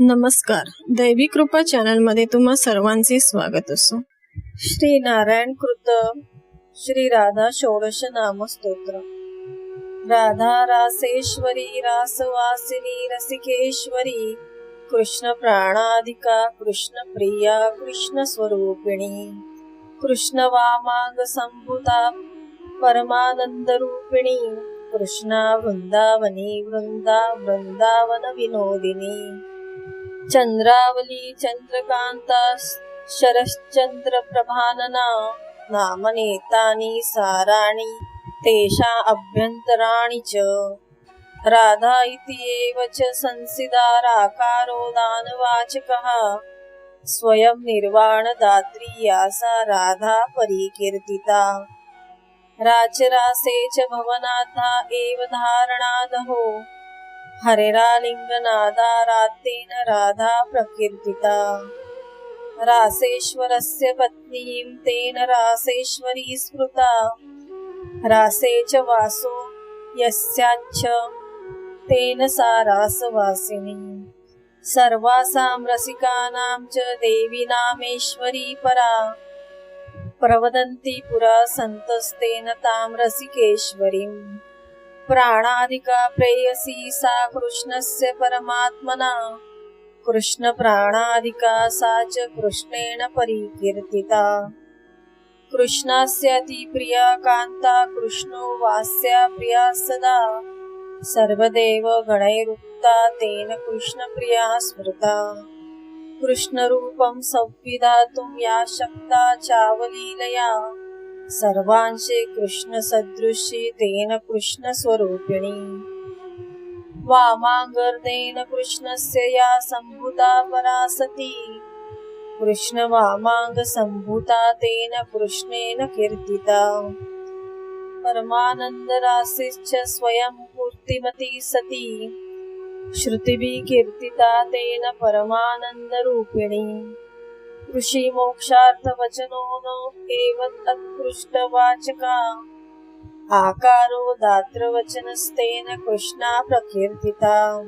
नमस्कार. दैवी कृपा चॅनलमध्ये तुम्हा सर्वांचे स्वागत असो. श्री नारायण कृत श्री राधा षोडश नाम स्तोत्र राधा रासेश्वरी रासवासिनी रसिकेश्वरी कृष्ण प्राणाधिका कृष्ण प्रिया कृष्ण स्वरूपिणी कृष्ण वामाग संभूता परमानंद रूपिणी कृष्णा वृंदावनी वृंदा वृंदावन विनोदिनी चंद्रावली चंद्रकांता शरश्चंद्र प्रभानना नामनेतानि साराणि तेषा अभ्यन्तराणि च। राधा इति एव च संसिदाराकारो दानवाचकः। स्वयं निर्वाणदात्री या सा राधा परिकीर्तिता। राचरासे च भवनाथा एव धारणादहो। हरिरालिङ्गनादारात्तेन राधा प्रकीर्तिता रासेश्वरस्य पत्नीं तेन रासेश्वरी स्मृता। रासे च वासो यस्याच्च तेन सा रासवासिनी। सर्वासां रसिकानां च देवीनामेश्वरी परा। प्रवदन्ति पुरा सन्तस्तेन तां रसिकेश्वरीम् प्राणादिका प्रेयसी सा कृष्णस्य परमात्मना। कृष्णप्राणादिका सा च कृष्णेन परिकीर्तिता। कृष्णस्य अतिप्रिया कान्ता कृष्णो वास्या प्रिया सदा। सर्वदेव गणैरुक्ता तेन कृष्णप्रिया स्मृता। कृष्णरूपं संविधातुं या शक्ता चावलीलया। सर्वांशे कृष्ण सदृशी तेन कृष्ण स्वरूपिणी कृष्णस्य या संभूता परासती। कृष्ण कृष्णवामाङ्गसम्भूता संभूता तेन कृष्णेन कीर्तिता। परमानंद रासिश्च स्वयं पूर्तिमती सती। श्रुतिभिः कीर्तिता तेन परमानन्दरूपिणी। ऋषी मोक्षार्थ वचनो नो एव आकारो दात्र वचनस्तेन कृष्णा प्रकीर्तिता।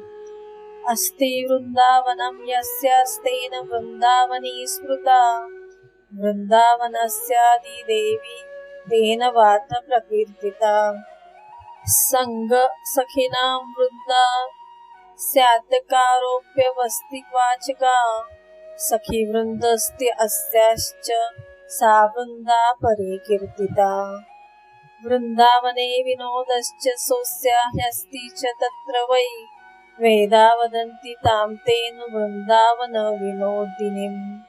अस्ति वृन्दावनं यस्यास्तेन वृन्दावनी स्मृता। वृन्दावनस्यादिदेवी तेन वात प्रकीर्तिता। सङ्ग सखिनां वृन्दा स्यात्कारोप्यवस्ति वाचका। सखीवृन्दस्ति अस्याश्च सा वृंदा परिकीर्तिता वृन्दावने विनोदश्च सोऽस्या ह्यस्ति च तत्र वै। वेदा वदन्ति तां तेन वृन्दावन विनोदिनीम्।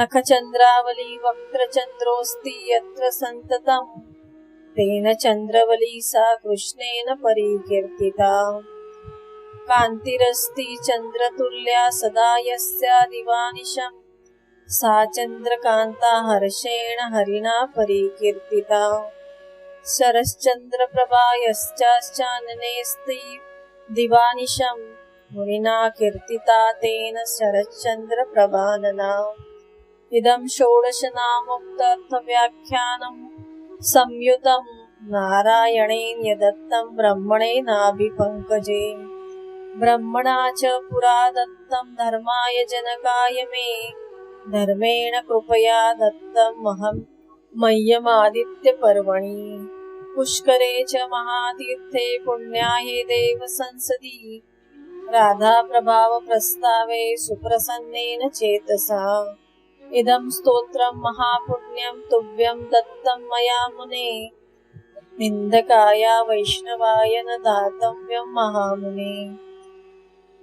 नखचन्द्रावली वक्त्रचन्द्रोऽस्ति यत्र सन्ततम्। तेन चन्द्रवली सा कृष्णेन परिकीर्तिता। कान्तिरस्ति चन्द्रतुल्या सदा यस्या दिवानिशम् सा चन्द्रकान्ता हर्षेण हरिणा परिकीर्तिता। शरश्चन्द्रप्रभा यश्चाश्चाननेऽस्ति दिवानिशम् मुनिना कीर्तिता तेन शरश्चन्द्रप्रभानना इदं षोडशनामोक्तार्थव्याख्यानं संयुतं नारायणेन यदत्तं ब्रह्मणेनाभिपङ्कजे। ब्रह्मणा च पुरा दत्तं धर्माय जनकाय मे। धर्मेण कृपया दत्तमहं मह्यमादित्यपर्वणि। पुष्करे च महातीर्थे पुण्याये देव संसदि। राधाप्रभावप्रस्तावे सुप्रसन्नेन चेतसा। इदं स्तोत्रं महापुण्यं तुभ्यं दत्तं मया मुने। निन्दकाया वैष्णवाय न दातव्यं महामुने।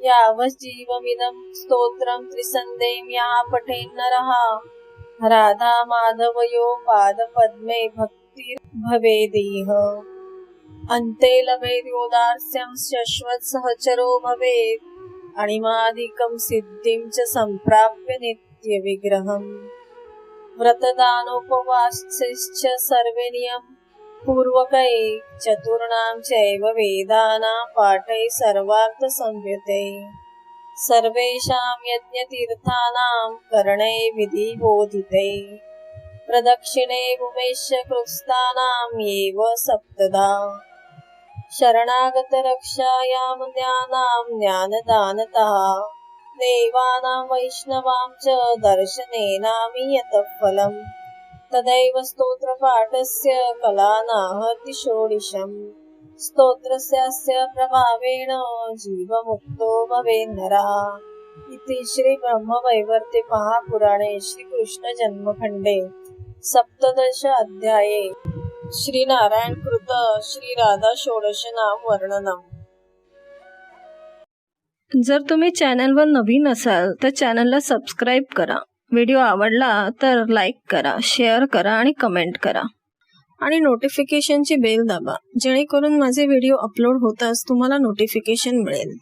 यावज्जीवमिदं स्तोत्रं त्रिसन्दें या पठेन्नरः राधा माधवयो पादपद्मे भक्तिर्भवेदिह अन्ते लभेद्योदार्स्यं शश्वत् सहचरो भवेत्। अणिमादिकं सिद्धिं च सम्प्राप्य नित्यविग्रहम्। व्रतदानोपवासश्च सर्वे नियम पूर्वकै चतुर्णां चैव वेदानां पाठै सर्वार्थसंयुते। सर्वेषां यज्ञतीर्थानां करणे विधिबोधिते। प्रदक्षिणे उमेश कृस्तानाम् एव सप्तदा। शरणागतरक्षायां ज्ञानां ज्ञानदानतः। देवानां वैष्णवां च दर्शनेनामि दर्शनेनामियतः फलम् तदैव स्तोत्रपाठस्य कलानाहति षोडिशम् स्तोत्रस्यास्य प्रभावेण जीवमुक्तो भवेन्नरा। इति श्रीब्रह्मवैवर्ति महापुराणे श्रीकृष्णजन्मखण्डे सप्तदश अध्याये। श्रीनारायण कृत श्रीराधा षोडश नाम वर्णनम। जर तुम्ही चॅनलवर नवीन असाल तर चॅनलला सबस्क्राईब करा. व्हिडिओ आवडला तर लाईक करा शेअर करा आणि कमेंट करा. आणि नोटिफिकेशनची बेल दाबा जेणेकरून माझे व्हिडिओ अपलोड होताच तुम्हाला नोटिफिकेशन मिळेल.